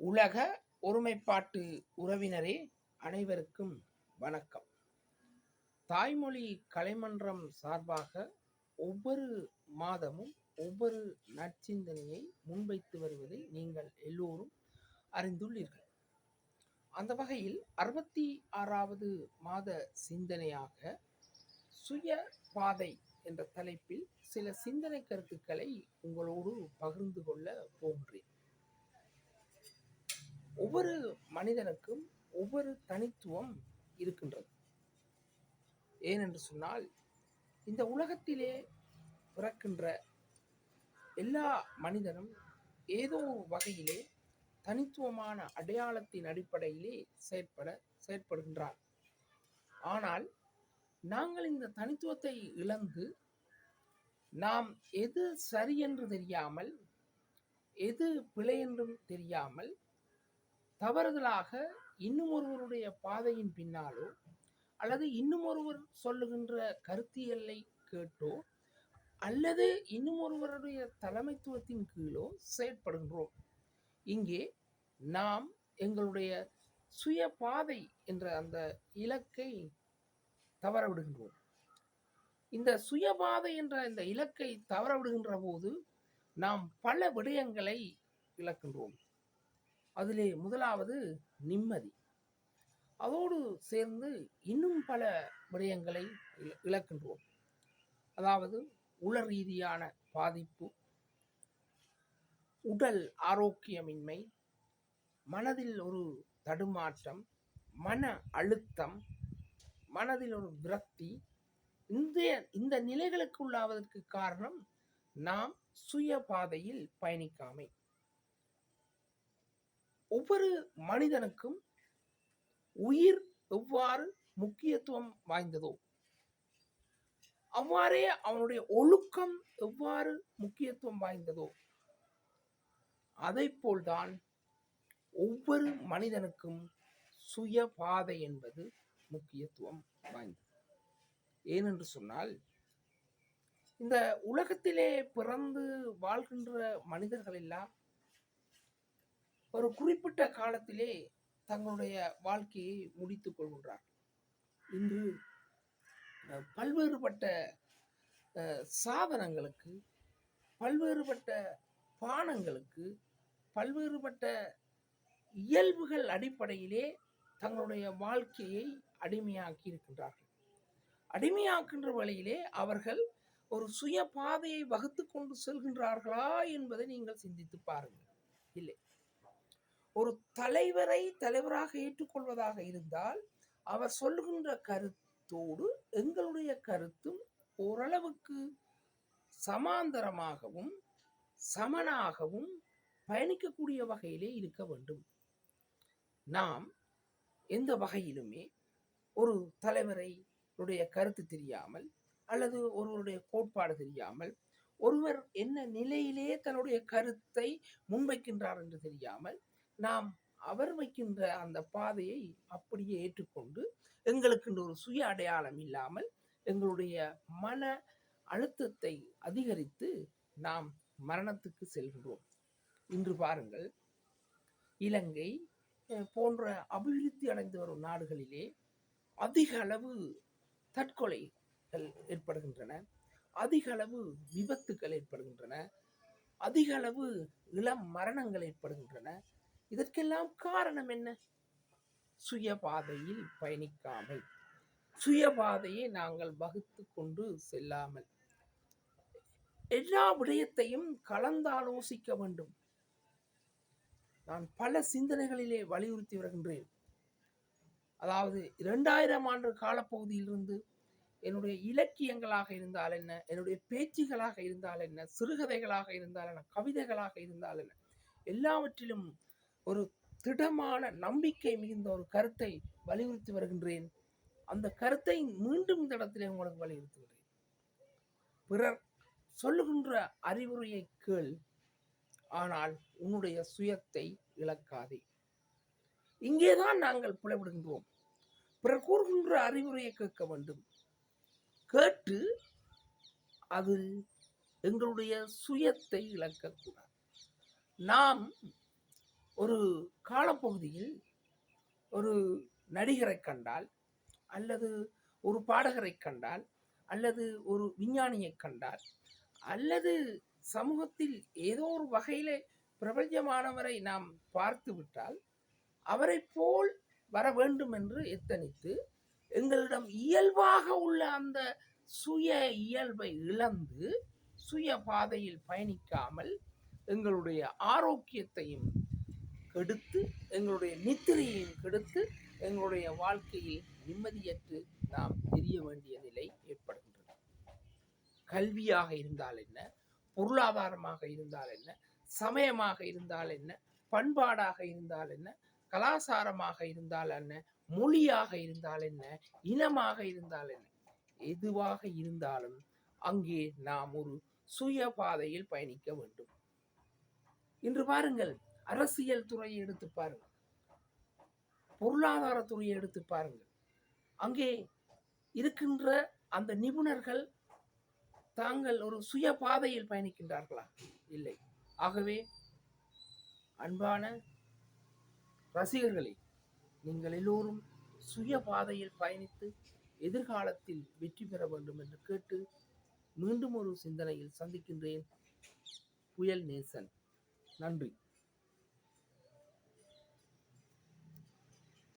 உலக ஒருமைப்பாட்டு உறவினரே அனைவருக்கும் வணக்கம். தாய்மொழி கலைமன்றம் சார்பாக ஒவ்வொரு மாதமும் ஒவ்வொரு நற்சிந்தனையை முன்வைத்து வருவதை நீங்கள் எல்லோரும் அறிந்துள்ளீர்கள். அந்த வகையில் அறுபத்தி ஆறாவது மாத சிந்தனையாக சுய பாதை என்ற தலைப்பில் சில சிந்தனை கருத்துக்களை உங்களோடு பகிர்ந்து கொள்ள போன்றேன். ஒவ்வொரு மனிதனுக்கும் ஒவ்வொரு தனித்துவம் இருக்கின்றது. ஏனென்று சொன்னால் இந்த உலகத்திலே பிறக்கின்ற எல்லா மனிதனும் ஏதோ ஒரு வகையிலே தனித்துவமான அடையாளத்தின் அடிப்படையிலே செயற்பட செயற்படுகின்றார். ஆனால் நாங்கள் இந்த தனித்துவத்தை இழந்து நாம் எது சரி என்று தெரியாமல் எது பிழை என்றும் தெரியாமல் தவறுதலாக இன்னும் ஒருவருடைய பாதையின் பின்னாலோ அல்லது இன்னும் ஒருவர் சொல்லுகின்ற கருத்தியலை கேட்டோ அல்லது இன்னும் ஒருவருடைய தலைமைத்துவத்தின் கீழோ செயற்படுகின்றோம். இங்கே நாம் எங்களுடைய சுய பாதை என்ற அந்த இலக்கை தவற விடுகின்றோம் இந்த சுயபாதை என்ற இந்த இலக்கை தவற விடுகின்ற போது நாம் பல விடயங்களை இழக்கின்றோம். அதிலே முதலாவது நிம்மதி. அதோடு சேர்ந்து இன்னும் பல விடயங்களை இழக்கின்றோம். அதாவது உள ரீதியான பாதிப்பு உடல் ஆரோக்கியமின்மை மனதில் ஒரு தடுமாற்றம் மன அழுத்தம் மனதில் ஒரு விரக்தி இந்த இந்த நிலைகளுக்கு உள்ளாவதற்கு காரணம் நாம் சுய பாதையில் பயணிக்காமை. ஒவ்வொரு மனிதனுக்கும் உயிர் எவ்வாறு முக்கியத்துவம் வாய்ந்ததோ அவ்வாறே அவனுடைய ஒழுக்கம் எவ்வாறு முக்கியத்துவம் வாய்ந்ததோ அதை போல்தான் ஒவ்வொரு மனிதனுக்கும் சுய பாதை என்பது முக்கியத்துவம் வாய்ந்தது. ஏனென்று சொன்னால் இந்த உலகத்திலே பிறந்து வாழ்கின்ற மனிதர்கள் எல்லாம் ஒரு குறிப்பிட்ட காலத்திலே தங்களுடைய வாழ்க்கையை முடித்துக் கொள்கின்றார்கள். இன்று பல்வேறுபட்ட சாதனங்களுக்கு பல்வேறுபட்ட பானங்களுக்கு பல்வேறுபட்ட இயல்புகள் அடிப்படையிலே தங்களுடைய வாழ்க்கையை அடிமையாக்கி இருக்கின்றார்கள். அடிமையாக்கின்ற வழியிலே அவர்கள் ஒரு சுய பாதையை வகுத்து கொண்டு செல்கின்றார்களா என்பதை நீங்கள் சிந்தித்து பாருங்கள். இல்லை. ஒரு தலைவரை தலைவராக ஏற்றுக்கொள்வதாக இருந்தால் அவர் சொல்லுகின்ற கருத்தோடு எங்களுடைய கருத்தும் ஓரளவுக்கு சமாந்தரமாகவும் சமனாகவும் பயணிக்கக்கூடிய வகையிலே இருக்க வேண்டும். நாம் எந்த வகையிலுமே ஒரு தலைவரை உடைய கருத்து தெரியாமல் அல்லது ஒருவருடைய கோட்பாடு தெரியாமல் ஒருவர் என்ன நிலையிலே தன்னுடைய கருத்தை முன்வைக்கின்றார் என்று தெரியாமல் நாம் அவர் வைக்கின்ற அந்த பாதையை அப்படியே ஏற்றுக்கொண்டு எங்களுக்கு ஒரு சுய அடையாளம் இல்லாமல் எங்களுடைய மன அழுத்தத்தை அதிகரித்து நாம் மரணத்துக்கு செல்கின்றோம் இன்று பாருங்கள் இலங்கை போன்ற அபிவிருத்தி அடைந்து வரும் நாடுகளிலே அதிக அளவு தற்கொலைகள் ஏற்படுகின்றன அதிக அளவு விபத்துக்கள் ஏற்படுகின்றன அதிக அளவு இளம் மரணங்கள் ஏற்படுகின்றன இதற்கெல்லாம் காரணம் என்ன? சுயபாதையில் பயணிக்காமல். சுயபாதையை நாங்கள் வகுத்து கொண்டு செல்லாமல். எல்லா விடயத்தையும் கலந்தாலோசிக்க வேண்டும். நான் பல சிந்தனைகளிலே வலியுறுத்தி வருகின்றேன். அதாவது இரண்டாயிரம் ஆண்டு காலப்பகுதியிலிருந்து என்னுடைய இலக்கியங்களாக இருந்தால் என்ன? என்னுடைய பேச்சுகளாக இருந்தால் என்ன? சிறுகதைகளாக இருந்தால் என்ன? கவிதைகளாக இருந்தால் என்ன? எல்லாவற்றிலும் ஒரு திடமான நம்பிக்கை மிகுந்த ஒரு கருத்தை வலியுறுத்தி வருகின்றேன். அந்த கருத்தை மீண்டும் இந்த இடத்திலே உங்களுக்கு வலியுறுத்துகிறேன். பிறர் சொல்லுகின்ற அறிவுரையை கேள் ஆனால் உன்னுடைய சுயத்தை இழக்காதே. இங்கேதான் நாங்கள் புலவிடுகின்றோம் பிறர் கூறுகின்ற அறிவுரையை கேட்க வேண்டும். கேட்டு அது எங்களுடைய சுயத்தை இழக்கக்கூடாது. நாம் ஒரு காலப்பகுதியில் ஒரு நடிகரை கண்டால் அல்லது ஒரு பாடகரை கண்டால் அல்லது ஒரு விஞ்ஞானியை கண்டால் அல்லது சமூகத்தில் ஏதோ ஒரு வகையில் பிரபஞ்சமானவரை நாம் பார்த்து விட்டால் அவரைப் போல் வர வேண்டும் என்று எத்தனித்து எங்களிடம் இயல்பாக உள்ள அந்த சுய இயல்பை இழந்து சுய பாதையில் பயணிக்காமல் எங்களுடைய ஆரோக்கியத்தையும் கெடுத்து எங்களுடைய நித்திரையையும் கெடுத்து எங்களுடைய வாழ்க்கையில் நிம்மதியற்று நாம் தெரிய வேண்டிய நிலை ஏற்படுகின்றது. கல்வியாக இருந்தால் என்ன? பொருளாதாரமாக இருந்தால் என்ன? சமயமாக இருந்தால் என்ன? பண்பாடாக இருந்தால் என்ன? கலாசாரமாக இருந்தால் என்ன? மொழியாக இருந்தால் என்ன? இனமாக இருந்தால் என்ன? எதுவாக இருந்தாலும் அங்கே நாம் ஒரு சுய பாதையில் பயணிக்க வேண்டும். இன்று பாருங்கள் அரசியல் துறையை எடுத்து பாருங்கள் பொருளாதார துறையை எடுத்து பாருங்கள் அங்கே இருக்கின்ற அந்த நிபுணர்கள் தாங்கள் ஒரு சுய பாதையில் பயணிக்கின்றார்களா? இல்லை. ஆகவே அன்பான ரசிகர்களே நீங்கள் எல்லோரும் சுய பாதையில் பயணித்து எதிர்காலத்தில் வெற்றி பெற வேண்டும் என்று கேட்டு மீண்டும் ஒரு சிந்தனையில் சந்திக்கின்றேன். புயல் நேசன். நன்றி.